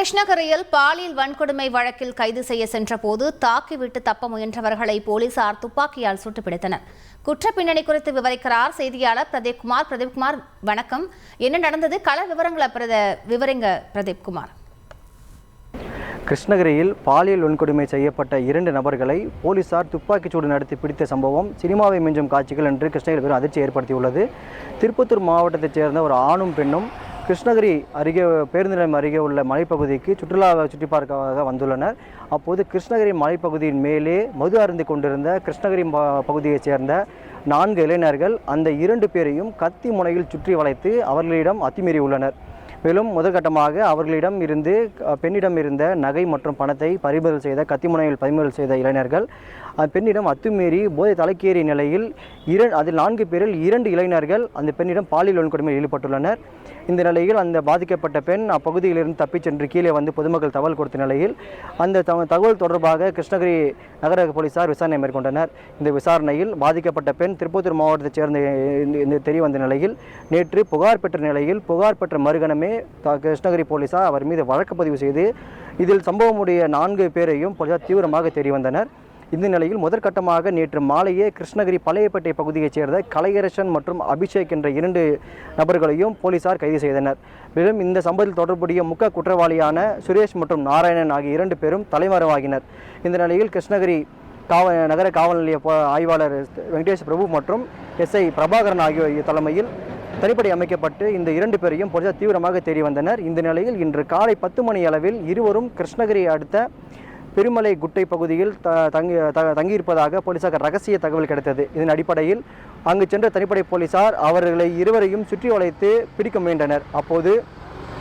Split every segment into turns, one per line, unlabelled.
கிருஷ்ணகிரியில் பாலியல் வன்கொடுமை வழக்கில் கைது செய்ய சென்றபோது தாக்கிவிட்டு தப்ப முயன்றவர்களை போலீசார் துப்பாக்கியால் சுட்டு பிடித்தனர் குற்ற பின்னணி குறித்து விவரிக்கிறார் செய்தியாளர் பிரதீப்குமார். பிரதீப்குமார் வணக்கம். என்ன நடந்தது? கள விவரங்களை பிரத விவரிங்க பிரதீப்குமார்.
கிருஷ்ணகிரியில் பாலியல் வன்கொடுமை செய்யப்பட்ட இரண்டு நபர்களை போலீசார் துப்பாக்கிச்சூடு நடத்தி பிடித்த சம்பவம் சினிமாவை மிஞ்சும் காட்சிகள் என்று கிருஷ்ணகிரி பெரும் அதிர்ச்சி ஏற்படுத்தியுள்ளது. திருப்பத்தூர் மாவட்டத்தைச் சேர்ந்த ஒரு ஆணும் பெண்ணும் கிருஷ்ணகிரி அருகே பேருந்து நிலையம் அருகே உள்ள மலைப்பகுதிக்கு சுற்றுலா சுற்றி பார்க்க வந்துள்ளனர். அப்போது கிருஷ்ணகிரி மலைப்பகுதியின் மேலே மது அருந்து கொண்டிருந்த கிருஷ்ணகிரி ப- பகுதியைச் சேர்ந்த நான்கு இளைஞர்கள் அந்த இரண்டு பேரையும் கத்தி முனையில் சுற்றி வளைத்து அவர்களிடம் அத்துமீறி உள்ளனர் மேலும் முதற்கட்டமாக அவர்களிடம் இருந்து பெண்ணிடம் இருந்த நகை மற்றும் பணத்தை பறிமுதல் செய்த கத்திமுனையில் பறிமுதல் செய்த இளைஞர்கள் பெண்ணிடம் அத்துமீறி போதை தலைக்கேறிய நிலையில் இர அதில் நான்கு பேரில் இரண்டு இளைஞர்கள் அந்த பெண்ணிடம் பாலியல் வன்கொடுமையில் ஈடுபட்டுள்ளனர். இந்த நிலையில் அந்த பாதிக்கப்பட்ட பெண் அப்பகுதியிலிருந்து தப்பிச் சென்று கீழே வந்து பொதுமக்கள் தகவல் கொடுத்த நிலையில் அந்த தகவல் தொடர்பாக கிருஷ்ணகிரி நகர போலீசார் விசாரணை மேற்கொண்டனர். இந்த விசாரணையில் பாதிக்கப்பட்ட பெண் திருப்பத்தூர் மாவட்டத்தைச் சேர்ந்த தெரிய வந்த நிலையில் நேற்று புகார் பெற்ற நிலையில் புகார் பெற்ற மறுகணமே த- கிருஷ்ணகிரி போலீசார் அவர் மீது வழக்கு பதிவு செய்து இதில் சம்பவமுடைய நான்கு பேரையும் போலீசார் தீவிரமாக தெரிய வந்தனர். இந்த நிலையில் முதற்கட்டமாக நேற்று மாலையே கிருஷ்ணகிரி பழையப்பேட்டை பகுதியைச் சேர்ந்த கலையரசன் மற்றும் அபிஷேக் என்ற இரண்டு நபர்களையும் போலீசார் கைது செய்தனர். மேலும் இந்த சம்பவத்தில் தொடர்புடைய முக்க குற்றவாளியான சுரேஷ் மற்றும் நாராயணன் ஆகிய இரண்டு பேரும் தலைமறைவாகினர். இந்த நிலையில் கிருஷ்ணகிரி காவல் நகர காவல் நிலைய ஆய்வாளர் வெங்கடேஷ் பிரபு மற்றும் எஸ்ஐ பிரபாகரன் ஆகியோர் தலைமையில் தனிப்படை அமைக்கப்பட்டு இந்த இரண்டு பேரையும் போலீசார் தீவிரமாக தேடி வந்தனர். இந்த நிலையில் இன்று காலை பத்து மணி அளவில் இருவரும் கிருஷ்ணகிரி அடுத்த பெருமலை குட்டை பகுதியில் த தங்கி த- தங்கியிருப்பதாக போலீசாருக்கு ரகசிய தகவல் கிடைத்தது. இதன் அடிப்படையில் அங்கு சென்ற தனிப்படை போலீசார் அவர்களை இருவரையும் சுற்றி வளைத்து பிடிக்க முயன்றனர். அப்போது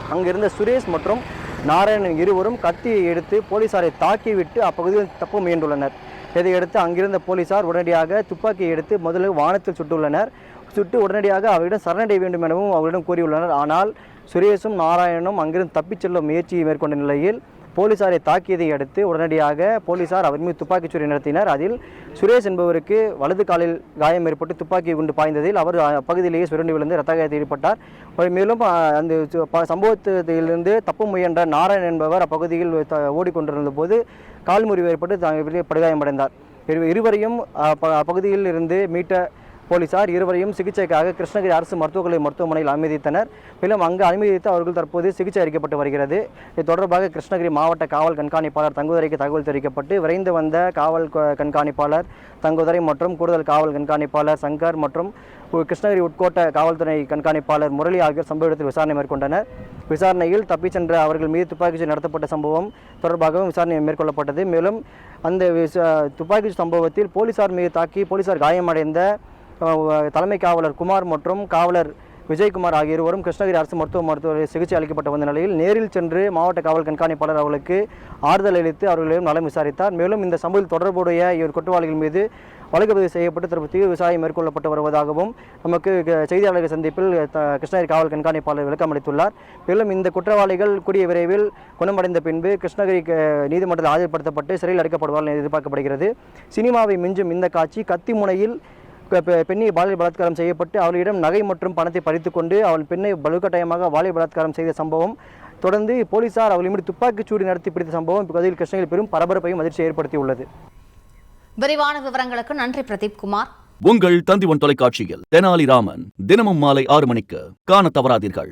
அங்கிருந்த சுரேஷ் மற்றும் நாராயணன் இருவரும் கத்தியை எடுத்து போலீசாரை தாக்கிவிட்டு அப்பகுதியில் தப்ப முயன்றுள்ளனர். இதையடுத்து அங்கிருந்த போலீசார் உடனடியாக துப்பாக்கியை எடுத்து முதலில் வானத்தில் சுட்டுள்ளனர். சுட்டு உடனடியாக அவரிடம் சரணடைய வேண்டும் எனவும் அவரிடம் கூறியுள்ளனர். ஆனால் சுரேஷும் நாராயணனும் அங்கிருந்து தப்பிச் செல்லும் முயற்சியை மேற்கொண்ட நிலையில் போலீசாரை தாக்கியதை அடுத்து உடனடியாக போலீசார் அவர் மீது துப்பாக்கிச்சூடு நடத்தினர். அதில் சுரேஷ் என்பவருக்கு வலது காலில் காயம் ஏற்பட்டு துப்பாக்கி குண்டு பாய்ந்ததில் அவர் அப்பகுதியிலேயே சுரண்டு விழுந்து ரத்த காயத்தில் ஈடுபட்டார். அவர் மேலும் அந்த சு- ப- சம்பவத்திலிருந்து தப்பு முயன்ற நாராயண் என்பவர் அப்பகுதியில் ஓடிக்கொண்டிருந்த போது கால் முறிவு ஏற்பட்டு படுகாயமடைந்தார். இருவரையும் பகுதியில் அப்பகுதியில் இருந்து மீட்ட போலீசார் இருவரையும் சிகிச்சைக்காக கிருஷ்ணகிரி அரசு மருத்துவக்கல்லூரி மருத்துவமனையில் அனுமதித்தனர் மேலும் அங்கு அனுமதித்து அவர்கள் தற்போது சிகிச்சை அளிக்கப்பட்டு வருகிறது. இது தொடர்பாக கிருஷ்ணகிரி மாவட்ட காவல் கண்காணிப்பாளர் தங்குதுரைக்கு தகவல் தெரிவிக்கப்பட்டு விரைந்து வந்த காவல் கண்காணிப்பாளர் தங்குதுரை மற்றும் கூடுதல் காவல் கண்காணிப்பாளர் சங்கர் மற்றும் கிருஷ்ணகிரி உட்கோட்ட காவல்துறை கண்காணிப்பாளர் முரளி ஆகியோர் சம்பவ இடத்தில் விசாரணை மேற்கொண்டனர். விசாரணையில் தப்பிச் சென்ற அவர்கள் மீது துப்பாக்கிச்சூடு நடத்தப்பட்ட சம்பவம் தொடர்பாகவும் விசாரணை மேற்கொள்ளப்பட்டது. மேலும் அந்த விசா- துப்பாக்கி சம்பவத்தில் போலீசார் மீது தாக்கி போலீசார் காயமடைந்த தலைமை காவலர் குமார் மற்றும் காவலர் விஜயகுமார் ஆகிய இருவரும் கிருஷ்ணகிரி அரசு மருத்துவ மருத்துவ சிகிச்சை அளிக்கப்பட்டு வந்த நிலையில் நேரில் சென்று மாவட்ட காவல் கண்காணிப்பாளர் அவர்களுக்கு ஆறுதல் அளித்து அவர்களிடம் நலம் விசாரித்தார். மேலும் இந்த சம்பவத்தில் தொடர்புடைய இவர் குற்றவாளிகள் மீது வழக்கு பதிவு செய்யப்பட்டு தற்போது தீவிர விசாரணை மேற்கொள்ளப்பட்டு வருவதாகவும் நமக்கு செய்தியாளர்கள் சந்திப்பில் கிருஷ்ணகிரி காவல் கண்காணிப்பாளர் விளக்கம் அளித்துள்ளார். மேலும் இந்த குற்றவாளிகள் கூடிய விரைவில் குணமடைந்த பின்பு கிருஷ்ணகிரி நீதிமன்றத்தில் ஆஜர்படுத்தப்பட்டு சிறையில் அடைக்கப்படுவார்கள் எதிர்பார்க்கப்படுகிறது. சினிமாவை மிஞ்சும் இந்த காட்சி கத்தி முனையில் பெண்ணை பாலியல் பலாத்காரம் செய்யப்பட்டு அவளிடம் நகை மற்றும் பணத்தை பறித்துக் கொண்டு அவள் பெண்ணை வலுக்கட்டாயமாக பாலியல் பலாத்காரம் செய்த சம்பவம். தொடர்ந்து போலீசார் அவள் மீது துப்பாக்கிச்சூடு நடத்தி பிடித்த சம்பவம் இப்பகுதியில் கிருஷ்ணகிரி பெரும் பரபரப்பையும் அதிர்ச்சி ஏற்படுத்தியுள்ளது.
விரிவான விவரங்களுக்கு நன்றி பிரதீப்குமார்
உங்கள் தந்திவன் தொலைக்காட்சியில் தெனாலிராமன் தினமும் மாலை ஆறு மணிக்கு காணத் தவறாதீர்கள்.